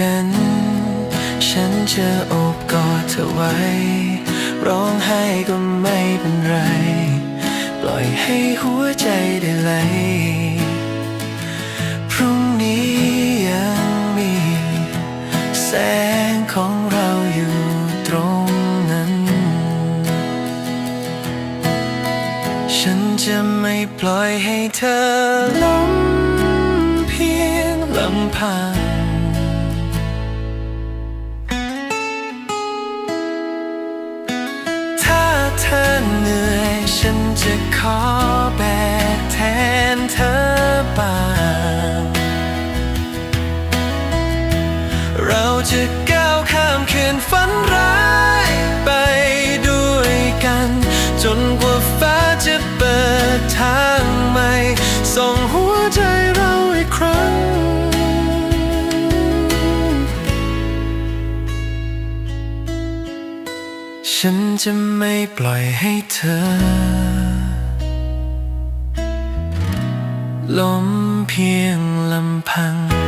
กัน ฉันจะอบกอดเธอไว้ ร้องไห้ก็ไม่เป็นไร ปล่อยให้หัวใจได้ไหล พรุ่งนี้ยังมี แสงของเราอยู่ตรงนั้น ฉันจะไม่ปล่อยให้เธอล้มเพียงลำพัง จะขอแบกแทนเธอบ้างเราจะก้าวข้ามคืนฝันร้ายไปด้วยกัน จนกว่าฟ้าจะเปิดทางใหม่ส่งหัวใจเราอีกครั้ง ฉันจะไม่ปล่อยให้เธอ ล้มเพียงลำพัง